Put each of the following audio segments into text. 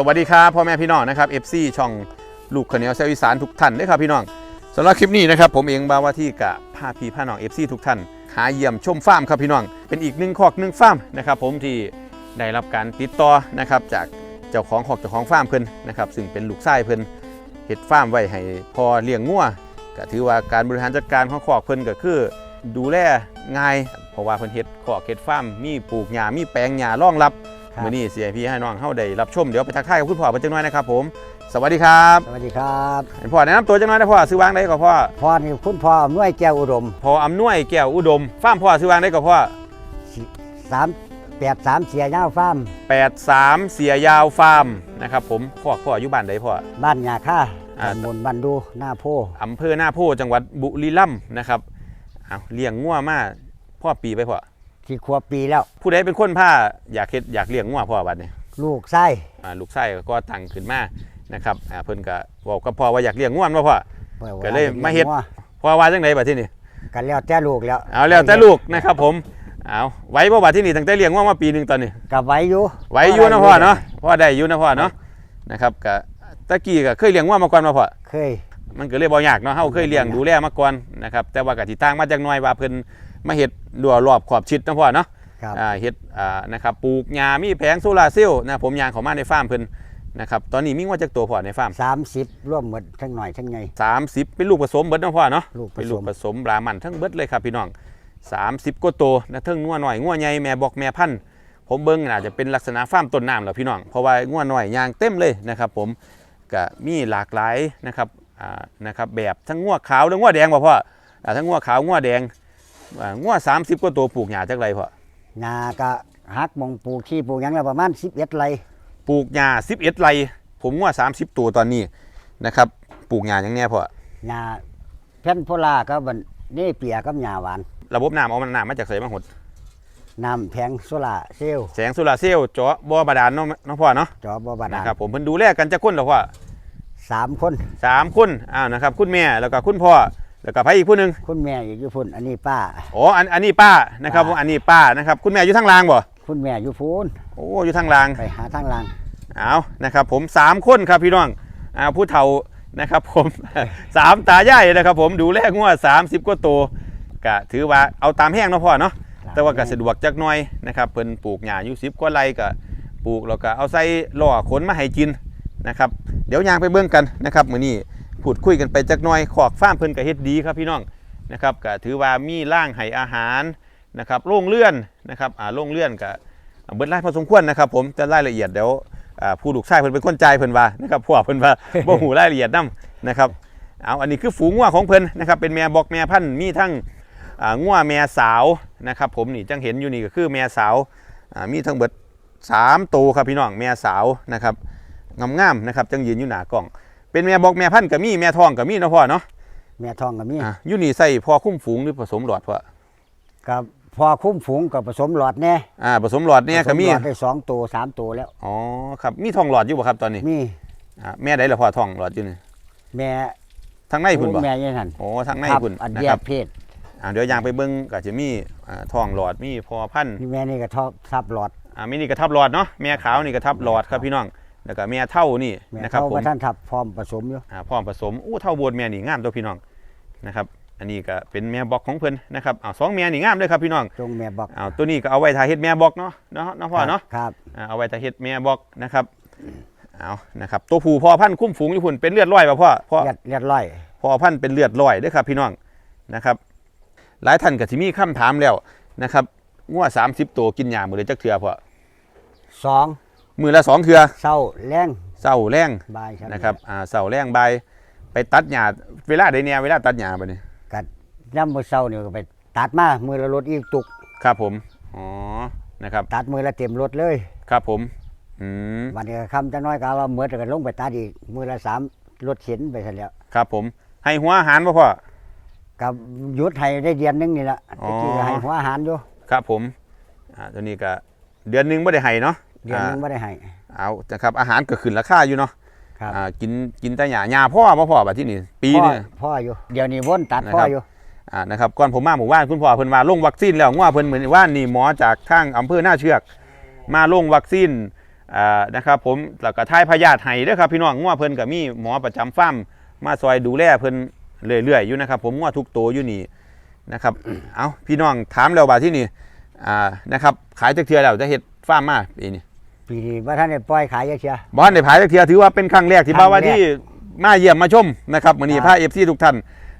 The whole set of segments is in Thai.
สวัสดีครับพ่อแม่พี่น้องนะครับ FC ช่องลูกขาวเหนียวเซลอีสานทุกท่านด้วยครับพี่น้องสำหรับคลิปนี้นะครับผมเองบาวาที่กะพาพี่พาน้อง FC ทุกท่านหาเยี่ยมชมฟาร์มครับพี่น้องเป็นอีกหนึ่งคอกหนึ่งฟาร์มนะครับผมที่ได้รับการติดต่อนะครับจากเจ้าของคอกเจ้าของฟาร์มเพิ่นนะครับซึ่งเป็นลูกชายเพิ่นเฮ็ดฟาร์มไว้ให้พอเลี้ยงงัวก็ถือว่าการบริหารจัดการของคอกเพิ่นก็คือ ดูแลง่ายเพราะว่าเพิ่นเฮ็ดคอกเฮ็ดฟาร์มมีปลูกหญ้ามีแปลงหญ้ารองรับ ครับ มื่อนี้เสียพี่ให้น้องเฮาได้รับชมเดี๋ยวไปทักทายกับคุณพ่อเพิ่นจังน้อยนะครับผมสวัสดีครับสวัสดีครับเห็นพ่อแนะนำตัวจังน้อยนะพ่อซื้อวางได้ก็พ่อพ่อนี่คุณพ่ออำนวยแก้วอุดมพ่ออำนวยแก้วอุดมฟาร์มพ่อซื้อวางได้ก็พ่อสามแปดสามเสียเงาฟาร์ม83 เสียยาวฟาร์มนะครับผมพ่อพ่ออยู่บ้านใดพ่อ บ้านยาค่าอ่า ตำบลบันดูหน้าโพอำเภอหน้าโพจังหวัดบุรีรัมย์นะครับเอาเลี้ยงงัวมาพ่อปีไปพ่อ ที่ครัวปีแล้ว ผู้ใดเป็นคนพาอยากเฮ็ดอยากเลี้ยงงัวพ่อบัดนี้ลูกไส้อ่าลูกไส้ก็ตั้งขึ้นมานะครับอ่าเพิ่นก็บอกกับพ่อว่าอยากเลี้ยงงัวมาพ่อ ก็เลยมาเฮ็ด พ่อว่าจังไดบัดที่นี่กันแล้วแต่ลูกแล้วเอาแล้วแต่ลูกนะครับผมเอาไว้บ่บาดที่นี่ตั้งแต่เลี้ยงว่ามาปีหนึ่งตอนนี้ กับไว้อยู่ไว้อยู่นะพ่อเนาะพ่อได้อยู่นะพ่อเนาะนะครับกะตะกี้ก็เคยเลี้ยงว่ามาก่อนมาพ่อ เคย มันก็เลยบ่ยากเนาะเฮาเคยเลี้ยงดูแลมาก่อนนะครับแต่ว่ากะสิต่างมาจากหน่อยว่าเพิ่นมาเฮ็ดดัวรอบขอบชิดนะพ่อเนาะครับอ่าเฮ็ดอ่านะครับปลูกหญ้ามีแผงโซลาร์เซลล์นะผมยางเข้ามาในฟาร์มเพิ่นนะครับตอนนี้มีว่าจักตัวพ่อในฟาร์มสามสิบร่วมหมดทั้งหน่อยทั้งไง 30 เป็นลูกผสมเบิดเนาะพ่อเนาะลูกผเป็นสลูกมผสมบรามันทั้งเบิดเลยครับพี่น้อง 30ก็โตวนะเทั้งงัวหน่อยงัวใหญ่แม่บอกแม่พันธุ์ผมเบิ่งน่าจะเป็นลักษณะฟาร์มต้นน้ำแหล้วพี่น้องเพราะว่างัวหน่อยยางเต็มเลยนะครับผมก็มีหลากหลายนะครับอ่านะครับแบบทั้งงัวขาวและงัวแดงบ่พ่ออ่าทั้งงัวขาวงัวแดง อ่างัว30ก็ตัวปลูกหญ้าจักไรพ่องาก็หักหมองปลูกขี้ปลูกหยังแล้วประมาณสิบเอ็ดไรปลูกหญ้า11ไรผมงัว30ตัวตอนนี้นะครับ ปลูกหญ้าอย่างแน่พ่องาแผ่นโพลาก็บันนี่เปียกับหญ้าหวาน ระบบน้ำเอามันน้ำมาจากไสมาหดน้ำแพงโซล่าร์เซลล์แสงโซลาร์เซลล์เจาะบ่อบาดาลเนาะเนาะพ่อเนาะจอบอบาดานะลครับผมเพิ่นดูแลกันจะคนเหรอพ่อสามคนสามคนอ้าวนะครับ คุณแม่แล้วก็คุณพ่อ แล้วก็ไผอีกผู้หนึงคุณแม่อยู่ญี่ปุ่นอันนี้ป้า อ๋ออันอันนี้ป้านะครับป้าอันนี้ป้านะครับ คุณแม่อยู่ทางล่างบ่คุณแม่อยู่พูนโอ้อยู่ทางล่าง ไปหาทางหลัง เอานะครับผมสามคนครับพี่น้องอ้าวผู้เฒ่านะครับผม สามตายายนะครับผมดูแลงัว30กว่าตัวก็ถือว่าเอาตามแห้งเนาะพ่อเนาะแต่ว่าก็สะดวกจักหน่อยนะครับเพิ่นปลูกหญ้าอยู่10กว่าไร่ก็ปลูกแล้วก็เอาใส่ล่อขนมาให้กินนะครับ เดี๋ยวยางไปเบิ่งกันนะครับมื้อนี้ พูดคุยกันไปจักหน่อยขอกฟาร์มเพิ่นก็เฮ็ดดีครับพี่น้องนะครับก็ถือว่ามีร่างให้อาหารนะครับโรงเลื่อนนะครับอ่าโรงเลื่อนก็เบิดรายพอสมควรนะครับผมแต่รายละเอียดเดี๋ยวอ่าผู้ลูกชายเพิ่นเป็นคนจ่ายเพิ่นว่านะครับพวกเพิ่นว่าบ่ฮู้รายละเอียดนํนะครับเอาอันนี้คือฝูงงัวของเพิ่นนะครับเป็นแม่บอกแม่พันธุ์มีทั้งอ่างัวแม่สาวนะครับผมนี่จังเห็นอยู่นี่ก็คือแม่สาวอ่ามีทั้งเบิด3ตัวครับพี่น้องแม่สาวนะครับงามๆนะครับจังยืนอยู่หน้ากล้อง เป็นแม่บอกแม่พันธุ์ก็มีแม่ทองก็มีเนาะพ่อเนาะแม่ทองกับมีอ่าอยู่นี่ใส่พ่อคุ้มฝูงหรือผสมหลอดพ่อกับพอคุ้มฝูงกับผสมหลอดแน่อ่าผสมหลอดเนี่ยก็มีผสหลอดได้สองตัวสามตัวแล้วอ๋อครับมีทองหลอดอยู่บ่ครับตอนนี้มีอ่าแม่ใดล่ะพ่อทองหลอดอยู่นี่แม่ทางในพุ่นบ่แม่ยังหันโอ้ทางในครับพุ่นอันนะแยครักบเพศอ่าเดี๋ยวยางไปเบิ่งก็จะมีอ่าทองหลอดมีพอพันธุ์นี่แม่นี่ก็ทอบทับหลอดอ่ามีนี่กระทับหลอดเนาะแม่ขาวนี่กระทับหลอดครับพี่น้อง แล้วก็แม่เท่านี่แม่นะครับเขาผมก็ท่านทับพร้อมผสมอยู่อ่าพร้อมผสมอู้เท่าโบนแม่นี่งามตัวพี่น้องนะครับ อันนี้ก็เป็นแม่บอกของเพิ่นนะครับอ้าวสองแม่นี่งามเลยครับพี่น้องจงแม่บอกอ้าวตัวนี้ก็เอาไว้ทาเฮ็ดแม่บอกเนาะเนาะเนาะพ่อเนาะครับอ่าเอาไว้ทาเฮ็ดแม่บอกนะครับเอานะครับตัวผู้พ่อพันธุ์คุ้มฝูงญี่ปุ่นเป็นเลือดร้อยป่ะพ่อพ่อเลียดเลียดร้อย พ่อพันธุ์เป็นเลือดร้อยเด้อครับพี่น้องนะครับ หลายท่านก็สิมีคำถามแล้วนะครับงัว30 ตัวกินหญ้ามื้อละจักเทื่อพ่อสอง มื้อละสองเทื่อเศร้าแรงเช้าแรงบายครับนะครับอ่าเสาแรงใบายไปตัดหญ้าเวลาใดเนี่ยเวลาตัดหญ้าบัดนี้กัดย่ำมือเศร้านี่ก็ไปตัดมามือละรถอีกตุก ครับผมอ๋อนะครับตัดมือละเต็มรถเลยครับผมอืมวันนี้ก็คำจะน้อยก็ว่าเมื่อแต่ก็ลงไปตัดอีกมือละสามรถเข็นไปเสร็จแล้วครับผม ให้หัวอาหารบ่พ่อ กับหยุดให้ได้เดือนหนึงนี่แหละอ๋อ ตะกี้ก็ให้หัวอาหารอยู่ครับผมอ่าตัวนี้ก็เดือนหนึงบ่ได้ให้เนาะ เดือนหนึงาไม่ได้ให้เอานะครับอาหารก็ขึ้นราคาอยู่เนาะครับอ่ากินกินแต่หญ้าหญ้าพ่อบ่พ่อบัดที่นี่ปีพ่อนึงพ่ออยู่เดี๋ยวนี้วนตัดนะครับพ่ออยู่อ่านะครับก่อนผมมาหมู่บ้านคุณพ่อเพิ่นว่าลงวัคซีนแล้วงัวเพิ่นเหมือนว่านี่หมอจากทางอำเภอหน้าเชือก มาลงวัคซีนอ่านะครับผมแล้วก็ทายพยาธิให้เด้อครับพี่น้องงัวเพิ่นก็มีหมอประจำฟาร์มมาซอยดูแลเพิ่นเรื่อยๆอยู่นะครับผมงัวทุกตัวอยู่นี่นะครับเอาพี่น้องถามแล้วบาดที่นี่อ่านะครับขายจักเทื่อแล้วจะเฮ็ดฟาร์มมาปีนี้ ปีนี้ว่าท่านได้ปล่อยขายเยอะเชีย บ้านในผายจักเทื่อถือว่าเป็นครั้งแรกที่ครั้บ้างแรก ว่าที่มาเยี่ยมมาชมนะครับมื้อนี้ครับพา FC ทุกท่าน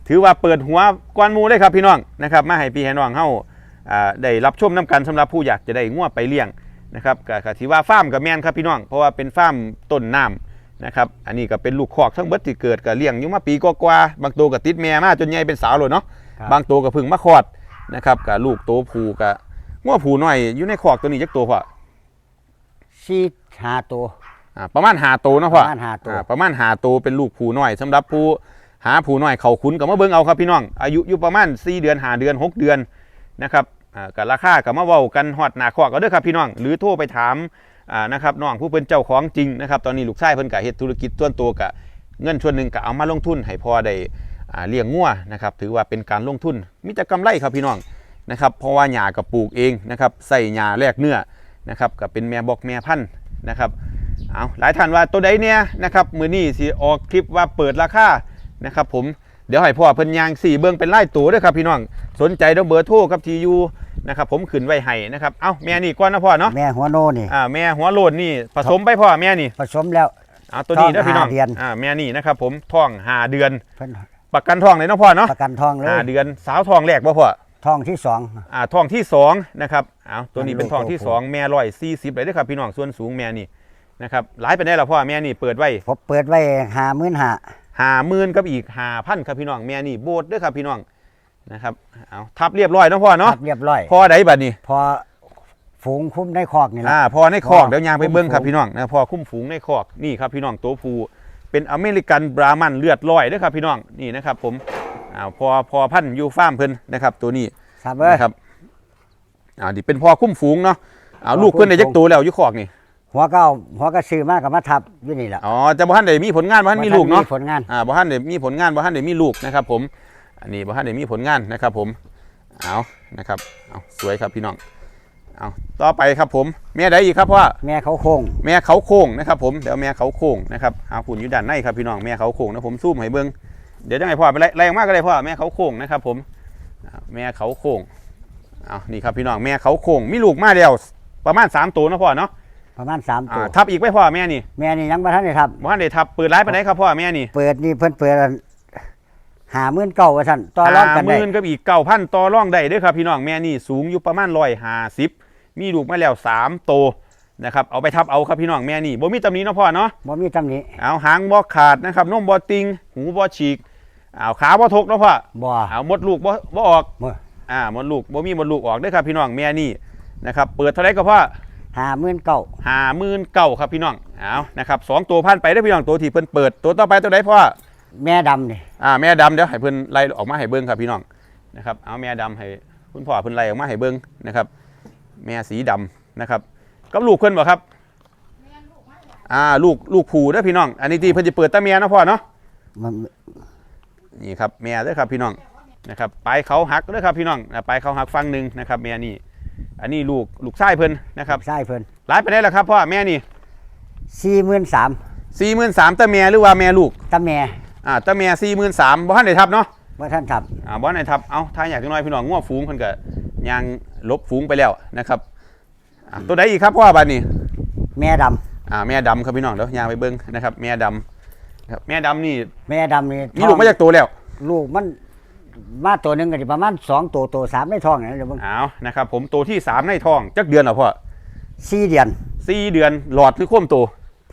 ถือว่าเปิดหัวกวนหมูเลยครับพี่น้องนะครับมาให้พี่ให้น้องเฮาอ่าได้รับชมน้กันสำหรับผู้อยากจะได้งัวไปเลี้ยงนะครับก็ก็ถือว่าฟาร์มกับแมนครับพี่น้อง เพราะว่าเป็นฟาร์มต้นน้ำนะครับอันนี้ก็เป็นลูกคอกทั้งเบิดที่เกิดก็เลี้ยงอยู่มาปีกว่าๆบางตัวก็ติดแม่มาจนใหญ่เป็นสาวเลยเนาะครับ บางตัวก็เพิ่งมาคลอดนะครับกับลูกโตผูกับงัวผูน้อยอยู่ในคอกตัวนี้จักตัวพ่อ สี่หาตัว อ่าประมาณหาตัวเนาะพ่อประมาณห้าตัว อ่ประมาณหาตัวเป็นลูกผูน้อยสำหรับผู้หาผูน้อยเขาคุ้นกับมาเบิ่งเอาครับพี่น้อง อายุอยู่ประมาณ4เดือนหาเดือน 6 เดือนนะครับอ่ากับราคากับมาเว้ากันฮอดหน้าคอกก็เด้อครับพี่น้อง หรือโทรไปถามอ่านะครับน้องผู้เป็นเจ้าของจริงนะครับตอนนี้ลูกชายเพิ่นก็เฮ็ดธุรกิจส่วนตัวกับเงินส่วนหนึ่งก็เอามาลงทุนให้พ่อได้อ่าเลี้ยงงัวนะครับถือว่าเป็นการลงทุนมีแต่กำไรครับพี่น้องนะครับเพราะว่าหญ้าก็ปลูกเองนะครับใส่หญ้าแลกเนื้อ นะครับก็เป็นแม่บอกแม่พันธุ์นะครับเอาหลายท่านว่าตัวใดเนี่ยนะครับมือนี้สิออกคลิปว่าเปิดราคานะครับผมเดี๋ยวให้พ่อเพิ่นยางสี่เบื้องเป็นไล่ตัวด้วยครับพี่น้องสนใจเดี๋ยวเบอร์โทรกับทียูนะครับผมขึ้นไว้ให้นะครับเอ้าแม่นี่ก่อนนะพ่อเนาะแม่หัวโนนี่อ่าแม่หัวโลนนี่ผสมไปพ่อแม่นี่ผสมแล้วเอาตัวนี้เด้อพี่น้องท้องห้าเดือนอ่าแม่นี่นะครับผมท้องหาเดือนเพิ่นประกันท้องเลยเนาะพ่อเนาะประกันทองเลยหาเดือนสาวท้องแรกบ่พ่อ ทองที่สอง อ่าท้องที่สองนะครับเอาตัวนี้เป็นท้องที่ลูกสองแม่ร้อยสี่สิบเลยเด้อครับ พี่น้องส่วนสูงแม่นี่นะครับหลายไปได้แล้วพ่อแม่นี่เปิดไว้ผมเปิดไว้หาหมื่นหาหาหมื่นกับอีกหาพันครับพี่น้องแม่นี่โบดเด้วยครับพี่น้องนะครับเอาทับเรียบร้อยเนาะพ่อเนาะครับเรียบร้อยพอได้บัดนี้พอฝูงคุ้มในคอกนี่แหละอ่าพอในคอกพอเดี๋ยวยางไปเบิ้งครับคุ้มฝูงพี่น้องนะพอคุ้มฝูงในคอกนี่ครับพี่น้องตัวผูเป็นอเมริกันบรามันเลือดลอยเด้วยครับพี่น้องนี่นะครับผม อ่าพอพอพันธุ์อยูฟาร์มเพิ่นนะครับ ตัวนี้ครับเอ้ยนะครับอ่าดิเป็นพอคุ้มฝูงเนาะเอาพอลูกเพิ่นได้คุ้มฝูงยักตัวแล้วอยุคอกนี่หัวเก้าหัวกระซื้อมากกับมาทับอยู่นี่แหละอ๋อจะบ่ทันได้มีผลงานบ่ทันมีลูกเนาะผลงานอ่าบ่ทันได้มีผลงานบ่ทันได้มีลูกนะครับ ผม อันนี้บ่ทันได้มีผลงานนะครับ ผมเอานะครับเอาสวยครับพี่น้องเอาต่อไปครับผมแม่ใดอีกครับพ่อแม่เขาโค้งแม่เขาโค้งนะครับ ผมเดี๋ยวแม่เขาโค้งนะครับเอาหุ่นอยู่ด้านในครับพี่น้องแม่เขาโค้งนะผมซูมให้เบิ้ง เดี๋ยวจะให้พ่อไปไล่ไล่ออกมากก็ได้พ่อแม่เขาโค้งนะครับ ผมอ่าแม่เขาโค้งเอานี่ครับพี่น้องแม่เขาโค้งมีลูกมาแล้วประมาณ3ตัวนะพ่อเนาะประมาณสามตัอ่าวทับอีกไหมพ่อแม่นี่แม่นี่ยังบ่ทันได้ทับบ่ทันได้ทับเปิดร้านไปไหนครับพ่อแม่นี่เปิดนี่เพิ่นเปิดหาหมื่นเก้าว่าท่านต่อรองกันหได้มื่นกับอีกเก้าพันต่อร่องได้เด้วยครับพี่น้องแม่นี่สูงอยู่ประมาณร้อยห้าสิบมีลูกมาแล้วสามโตวนะครับเอาไปทับเอาครับพี่น้องแม่นี่บ่มีตำหนี้นาะพ่อเนาะบ่มีตำหนิเอาหางบ่ขาดนะครับนมบ่ติง หูบ่ฉีกเอาขาบ่ทกเนาะพ่อบ่เอามดลูกบ่บ่ออกบ่อ่ามดลูกบ่มีมดลูกออกเด้อครับพี่น้องแม่นี่นะครับเปิดเท่าไหรก็พ่อหาหมื่นเก้าห้าหมื่นเก้าครับพี่น้องเอานะครับสองตัวพันไปได้อพี่น้องตัวที่เพิ่นเปิดตัวต่อไปตัวไหนพ่อแม่ดำนี่อ่าแม่ดำเดี๋ยวให้เพิ่นไล่ออกมาให้เบิ่งครับพี่น้องนะครับเอาแม่ดำให้คุณพ่อเพิ่นไล่ออกมาให้เบิ่งนะครับ แม่สีดำนะครับกับลูกเพิ่นบ่ครับอ่าลูกลูกผูเด้อพี่น้อง อันนี้ที่เพิ่นจะเปิดตาแม่เนาะพ่อเนาะมั นนี่ครับแม่เด้อครับพี่น้องนะครับปลายเขาหักเด้อครับพี่น้องอ่าปลายเขาหักฟังหนึ่งนะครับแม่นี่ อันนี้ลูกลูกชายเพิ่นนะครับใช่เพิ่นหลายไปได้แล้วครับพ่อแม่นี่สี่หมื่นสามสี่หมื่นสามตาแม่หรือว่าแม่ลูกตาแม่อ่าตาแม่สี่หมื่นสามบ่ทันได้ทับเนาะว่าท่านทับอ่าบอลไหนทับเอาถ้าอยากจะน้อยพี่น้องง่วฝูงเพิ่นก็ยางลบฝูงไปแล้วนะครับอ่าตัวใดอีกครับพ่อบัดนี้ แม่ดอ่าแม่ดำครับพี่น้องเดี๋ยวยางไปเบิ้งนะครับ แม่ดำ ครับแม่ดำนี่ำแม่ดำนี่มีลูกมาจากตัวแล้ว ลูกมันมาตัวหนึงก็สิประมาณสองตัวตัวสามในท้องนี่เดี๋ยวเบิ่งเอานะครับผมตัวที่สามในท้องจักเดือนเหรอพ่อสี่เดือนสี่เดือนหลอดหรือโค้มตัว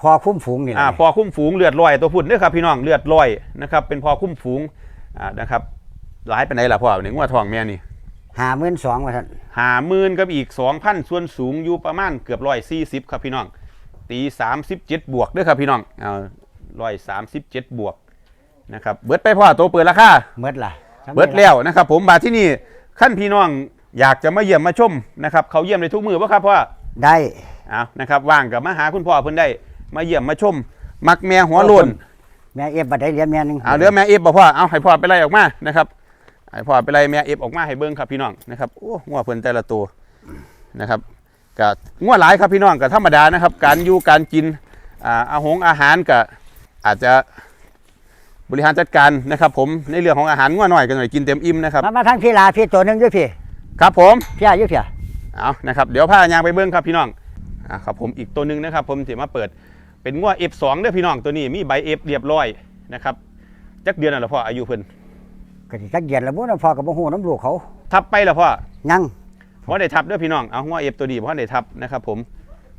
พอคุ้มฝูงนี่แหละอ่าพอคุ้มฝูงเลือดลอยตัวพุ่นเด้อครับพี่น้องเลือดลอยนะครับเป็นพอคุ้มฝูงอ่านะครับหลายไปไหนล่ะพ่อหนึ่งว่าท้องแม่นี่หาหมื่นสองว่าท่านหาหมื่นกับอีกสองพันส่วนสูงอยู่ประมาณเกือบร้อยสี่สิบครับพี่น้องตีสามสิบเจ็ดบวกเด้วยครับพี่น้องเอา ร้อยสามสิบเจ็ดบวกนะครับเบิดไปพ่อตัวเปิดราคาเมิดล่ะเบิดแล้วนะครับ ผมมาที่นี่ขั้นพี่น้องอยากจะมาเยี่ยมมาชมนะครับเขาเยี่ยมในทุกมือป่ะครับพ่อได้เอานะครับว่างกับมาหาคุณพ่อเพิ่นได้มาเยี่ยมมาชม มักแม่หัวโลน แม่เอฟบัดได้เหรียญแม่หนึงเอาเรือแม่เอฟบอกพ่อเอาให้พ่อไปไล่ออกมานะครับให้พ่อไปไล่แม่เอฟออกมาให้เบิ้งครับพี่น้องนะครับโอ้หัวเพิ่นแต่ละตัวนะครับก็งัวหลายครับพี่น้องก็ธรรมดานะครับ การอยู่การกินอ่าอาหงอาหารก็ อาจจะบริหารจัดการนะครับ ผมในเรื่องของอาหารงัวหน่อยกันหน่อยกินเต็มอิ่มนะครับมามาทางพี่ลาพี่ตัวหนึงอยู่พี่ครับผมพี่อายุพี่เอานะครับเดี๋ยวพายางไปเบิ้งครับพี่น้องอ่าครับผมอีกตัวหนึ่งนะครับ ผมจะมาเปิดเป็นงัว F2 เด้อพี่น้องตัวนี้มีใบ F เรียบร้อยนะครับจักเดือนน่ะเหรอพ่ออายุเพิ่นก็สิจักเย็นแล้วบ่นะพ่อก็บ่ฮู้น้ำลูกเขา ทับไปแล้วพ่อยังบ่ได้ทับเด้อพี่น้องเอางัว F ตัวนี้บ่ได้ทับนะครับ ผม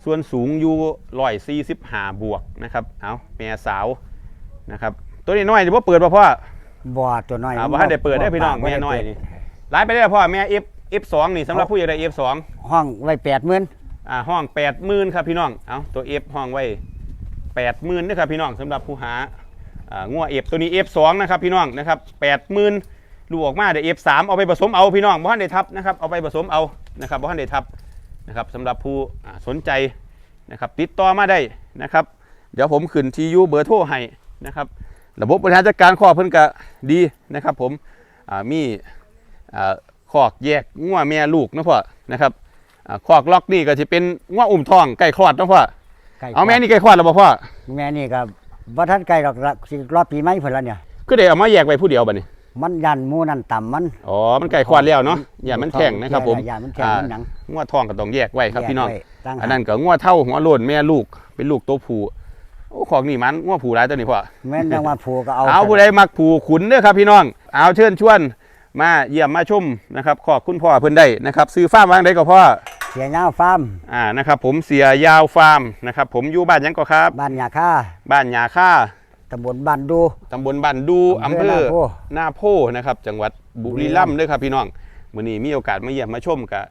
ส่วนสูงอยู่145บวกนะครับ เอาแม่สาวนะครับ ตัวนี้น้อยจะบ่เปิดบ่พ่อบ่ตัวน้อยอ่าบ่ทันได้เปิดได้อพี่น้องแม่น้อยนี่หลายไปได้อพ่อแม่ F F2 นี่สำหรับผู้อยากได้ F2 ห้องไว้80,000อ่าห้องแปดหมื่นครับพี่น้องเอาตัวเอฟห้องไว้แปดหมื่นนะครับพี่น้องสำหรับผู้หาอ่างัวเอฟตัวนี้เอฟสองนะครับพี่น้องนะครับแปดหมื่นลูกออกมาเดี๋ยวเอฟสามเอาไปผสมเอาพี่น้องบ้านได้ทับนะครับเอาไปผสมเอานะครับบ้านได้ทับ นะครับสำหรับผู้อ่าสนใจนะครับติดต่อมาได้นะครับ เดี๋ยวผมขึ้นทียูเบอร์โทรให้นะครับระบบบริหารจัดการข้อเพิ่นก็ดีนะครับ ผมอ่ามีอ่าคอกแยกงัวแม่ลูกนะพ่อนะครับอ่าคอกล็อกนี่ก็จะเป็นง้ออุ่มทองไก่คลอดเนาะพ่อใกล้เอาแม่นี่ไก่คลอดแล้วบ่พ่อแม่นี่ก็บ่ทันใกล้ดอกละสิรอปีใหม่เพิ่นแล้วเนี่ยก็ได้เอามาแยกไว้ผู้เดียวบัดนี้ มันยันหมู่นั่นต่ำมัน อ๋อ มันไก่คลอดแล้วเนาะอย่ามันแข็งนะครับผมอย่ามันแข็งอ่ามันหนังง้อทองก็ต้องแยกไว้ครับพี่น้องแยกไว้ตั้งหากอันนั้นก็ง้อเท่าหัวโลนแม่ลูกเป็นลูกตัวผู้โอ้ของนี่มันง้อผู้หลายตัวนี้พ่อแม่นจังว่าผูก็เอาเอาผู้ใดมักผู้ขุนเด้อครับพี่น้อง เอาเชิญชวนมาเยี่ยมมาชมนะครับขอบคุณพ่อเพิ่นได้นะครับซื้อฟาร์มวางได้ก็พ่อเสียยาวฟาร์มอ่านะครับผมเสียยาวฟาร์มนะครับผมอยู่บ้านหยังก็ครับ บ้านยาค่าบ้านหยาค่า ตำบลบ้านดู ตำบลบ้านดูอำอำเภเภออหน้าโพหน้าโพนะครับ จังหวัดบุรีรัมย์เด้วยครับพี่น้องมื้อนี้มีโอกาสมาเยี่ยมมาชมกะ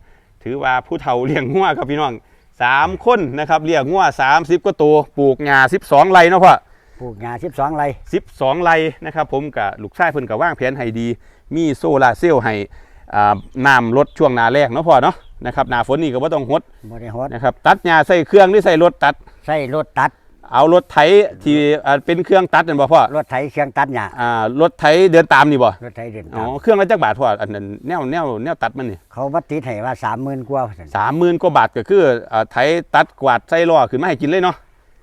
ถือว่าผู้เฒ่าเลี้ยงงัวครับพี่น้องสามคนนะครับเลี้ยงงัว30กว่าตัวปลูกหญ้า12ไร่เนาะพ่อ ปลูกหญ้า12ไร่ 12ไร่นะครับผมกับลูกชายเพิ่นก็วางแผนให้ดี มีโซลาร์เซลล์ให้อ่าน้ำลดช่วงหนาแรกเนาะพ่อเนาะนะครับหน้าฝนนี่ก็บ่ต้องหดบ่ได้ฮดนะครับตัดหญ้าใส่เครื่องหรือใส่รถตัด ใส่รถตัด เอารถไถที่อ่าเป็นเครื่องตัดนั่นบ่พ่อรถไถเครื่องตัดหญ้าอ่ารถไถเดินตามนี่บ่รถไถเดินอ๋อตามเครื่องละจักบาทพ่ออันนั้นแนวแนวแนวตัดมันนี่เขามาติดให้ว่า30,000กว่าซั่นสามหมื่นกว่าบาทก็คืออ่าไถตัดกวาดใส่ล้อขึ้นมาให้กินเลยเนาะ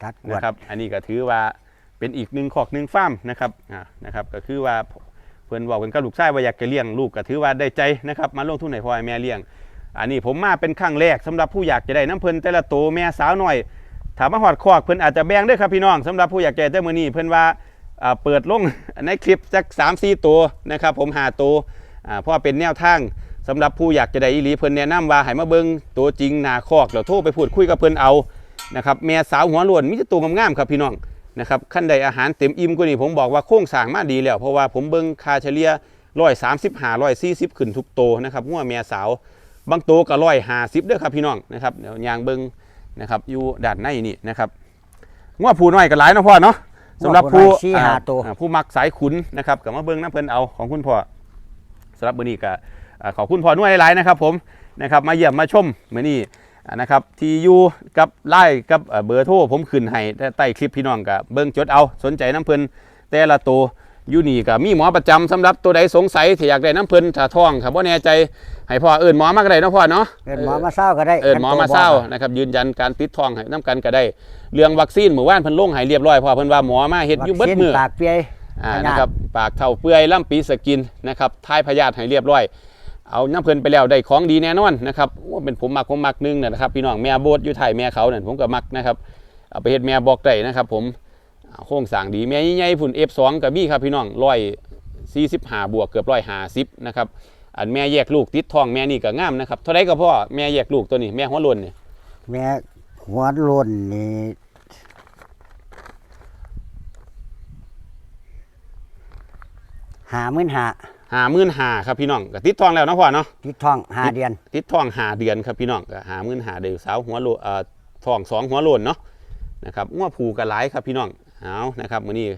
ตัดกวด นะครับอันนี้ก็ถือว่าเป็นอีกหนึ่งขอกหนึ่งฟาร์มนะครับอ่านะครับก็คือว่าเพื่อนบอกกันกับลูกชายว่าอยากจะเลี้ยงลูกก็ถือว่าได้ใจนะครับมาลงทุนให้พ่อให้แม่เลี้ยง อันนี้ผมมาเป็นครั้งแรกสำหรับผู้อยากจะได้น้ำเพิ่นแต่ละโตวแม่สาวหน่อย ถามมาหอดคอกเพิ่นอาจจะแบ่งด้วยครับพี่น้องสำหรับผู้อยากจะได้มื้อนี้เพิ่นว่าเปิดลงในคลิปจัก3 4ตัวนะครับผมหาตัวเพราะว่าเป็นแนวทางสำหรับผู้อยากจะได้อีหลีเพิ่นแนะนำว่าให้มาเบิ่งตัวจริงหนาคอกแล้วโทรไปพูดคุยกับเพิ่นเอานะครับแม่สาวหัวล้วนมีแต่ตัวงามๆครับพี่น้องนะครับขั้นใดอาหารเต็มอิ่มกว่านี้ผมบอกว่าโครงสร้างมาดีแล้ว เพราะว่าผมเบิ่งคาเฉลี่ย135 140ขึ้นทุกโตวนะครับงัวแม่สาวบางตัวก็ร้อยห้าสิบเด้อครับพี่น้องนะครับเดี๋ยวยางเบิ้ง นะครับอยู่ด้านในนี่นะครับง้อผู้น้อยก็หลายเนาะพ่อเนาะสำหรับผู้ง้อผู้น้อยสี่ห้าตัวอ่าผู้มักสายขุนนะครับกับมาเบิงน้ำเพิ่นเอาของคุณพ่อสำหรับมื้อนี้ก็อ่าขอบคุณพ่อน้อยหลายๆนะครับ ผมนะครับมาเยี่ยมมาชมมื้อนี้อ่านะครับที่อยู่กับไล่กับเอ่อเบอร์โทรผมขึ้นให้ใต้คลิปพี่น้องก็เบิ่งจดเอาสนใจน้ำเพิ่นแต่ละตัว อยู่นี่ก็มีหมอประจำสำหรับตัวใดสงสัยที่อยากได้น้ำเพิ่นถ้าท้องครับว่าแน่ใจให้พ่อเอิ้นหมอมาก็ได้เนาะพ่อเนาะเอิ้นหมอมาเศร้าก็ได้เอินหมอมาเศร้านะครับยืนยันการติดทองให้น้ำกันก็ได้ เรื่องวัคซีนหมู่บ้านเพิ่นลงให้เรียบร้อยเพราะว่าเพิ่นว่าหมอมาเฮ็ดอยู่เบิดมือวัคซีนปากเปียอ่าพยาธินะครับปากเท่าเปื่อยล่ำปีสกินนะครับทายพยาธิให้เรียบร้อย เอาน้ำเพิ่นไปแล้วได้ของดีแน่นอนนะครับว่าเป็นผมมักผมมักหนึงน่ะนะครับพี่น้องแม่โบดอยู่ไทยแม่เขานั่นผมก็มักนะครับเอาไปเฮ็ดแม่บอกได้นะครับผมอ่า โครงสร้างดีแม่ใหญ่ๆพุ่น F2 ก็มีครับพี่น้อง145บวกเกือบ150นะครับอันแม่แยกลูกติดท้องแม่นี่ก็งามนะครับเท่าไรก็พ่อแม่แยกลูกตัวนี้แม่หัวโลนนี่แม่หัวโล้นนี่หามื่นหาหามื่นหาครับพี่น้องก็ติดทองแล้วเนาะพ่อเนาะติดท้องหาเดือน ติดทองหาเดือนครับพี่น้องก็หามื่นหาเดือนสาวหัวโลเอ่อทองสองหัวโลนเนาะนะครับง้อผูกระหลายครับพี่น้อง เอานะครับมื้อนี้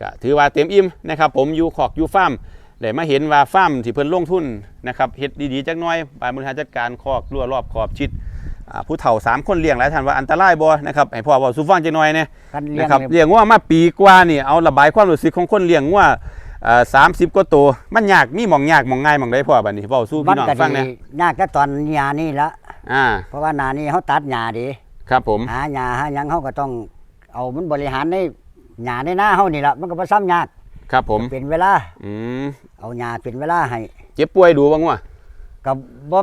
ก็ถือว่าเต็มอิ่มนะครับผมอยู่ขอกอยู่ฟาร์มได้มาเห็นว่าฟาร์มที่เพิ่นลงทุนนะครับเฮ็ดดีๆจักหน่อยบริหารจัดการคอกรั้วรอบขอบชิดอ่าผู้เฒ่าสามคนเลี้ยงหลายท่านว่าอันตรายบ่นะครับให้พ่อเว้าสู่ฟังจักหน่อยเนี่ยกันเลี้ยงนะครับนี่เลี้ยงวัวมาปีกว่านี่เอาระบายความรู้สึกของคนเลี้ยงวัวสามสิบกว่าตัวมันยากมีหมองยากหมองง่ายหมองได้พ่อบัดนี้เว้าสู้มัพี่นน้องก็ฟังดีนะยากแต่ตอนยานี่ละอ่าเพราะว่าหนานี้เขาตัดหญ้าดีครับผมหาหญ้าหาหยังเขาก็ต้องเอามันบริหารใน หญ้าในหน้าเขานี่ละมันก็บ่ซ้ำยากครับผม เป็นเวลา อืมเอาหญ้าเป็นเวลาให้เจ็บป่วยดูบ้างวะก็บ่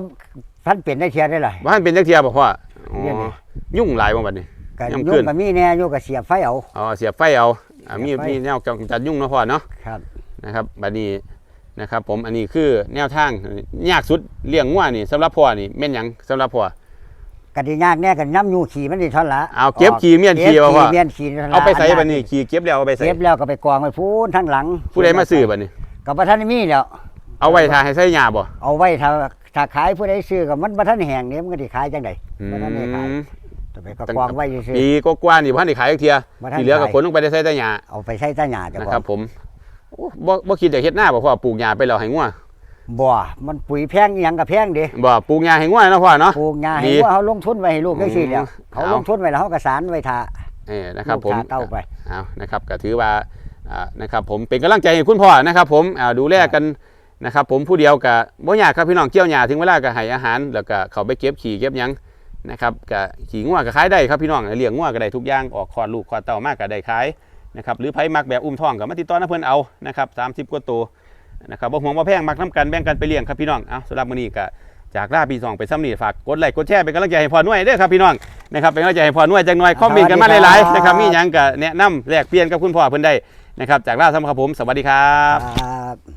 ท่านเป็นได้เทียได้เลยว่ามันเป็นจักเทียบ่พ่ออ๋เนี่ยนี่อยุ่งหลายบ่บัดนี้ ก็ย่ำยุ่ขึ้งนก็มีแน่อยู่ก็เสียบไฟเอา อ๋อเสียบไฟเอาอ่ามีเสียบไฟ มีแนวกำจัดยุ่งเนาะพ่อเนาะครับนะครับบัดนี้นะครับ ผมอันนี้คือแนวทางยากสุดเลี้ยงงัวนี่สำหรับพ่อนี่แม่นหยังสำหรับพ่อ ก็ดียากแน่กันน้ำยูขี่มันดีเท่าละเอาเก็บขี่เมียนขี่ก็บบ่พ่อเมียนขี่ท่ละเอาไปใส่บัดนี้ขี่เก็บแล้วเอาไปใส่เก็บแล้วก็ไปกองไว้พูนทั้งหลัง ผู้ใดมาซื้อบัดนี้ก็บ่ทันมีแล้วเอาไว้ทาให้ใส่หญ้าบ่เอาไว้ถ้าถ้าขายผู้ใดซื้อก็มันบ่ทันแห้งนี่มันก็สิขายจังได๋อืบ่ทันได้ขายมต้องไปก็กองไว้ซื่อปีกว่าๆนี่บ่ทันได้ขายจักเทียบ่ทันที่เหลือก็ขายขนลงไปได้ใส่แต่หญ้าๆเอาไปใช้ตาหญ้าเจ้านะขอครับงผมโอ้บ่บ่คิดจะเฮ็ดหน้าบ่พ่อปลูกหญ้าไปแล้วให้งัว บ่มันปุ๋ยแพงอีหยังก็แพงเด้บ่ปลูกหญ้าให้งัวเนาะพ่อเนาะ ปลูกหญ้าให้ดีว่าเขาลงทุนไว้ให้ลูกจังซี่แหล้วอืมเขาเอา ลงทุนไว้แล้วเขาก็สารไว้ท่าเออนะครับ ลูกผมท่าเต้าไป เอานะครับก็ถือว่าอ่านะครับผมเป็นกำลังใจให้คุณพ่อนะครับผมอ่าดูแลกันนะครับผมผู้เดียวกับบ่ยากครับพี่น้องเกี่ยวหญ้าถึงเวลาก็ให้อาหาร แล้วก็เขาไปเก็บขี่เก็บหยังนะครับก็ขี่งัวก็ขายได้ครับพี่น้องเลี้ยงงัวก็ได้ทุกอย่างออกคลอดลูกคลอดเต้ามากก็ได้ขายนะครับหรือไผมักแบบอุ้มท้องก็มาติดต่อนะเพิ่นเอานะครับ30กว่าตัว นะครับบ่ห่วงบ่แพงมักน้ำกันแบ่งกันไปเลี้ยงครับพี่น้องเอาสำหรับมื้อนี้ก็จากลาปีสองไปซ้ำนี่ฝากกดไลค์กดแชร์เป็นกำลังใจให้พ่อหน่วยเด้อครับพี่น้องนะครับเป็นกำลังใจให้พ่อหน่วยจังหน่อยคอมเมนต์กันมาหลายๆนะครับมีหยังก็แนะนำแลกเปลี่ยนกับคุณพ่อเพิ่นได้นะครับจากลาซ้ำครับผมสวัสดีครับ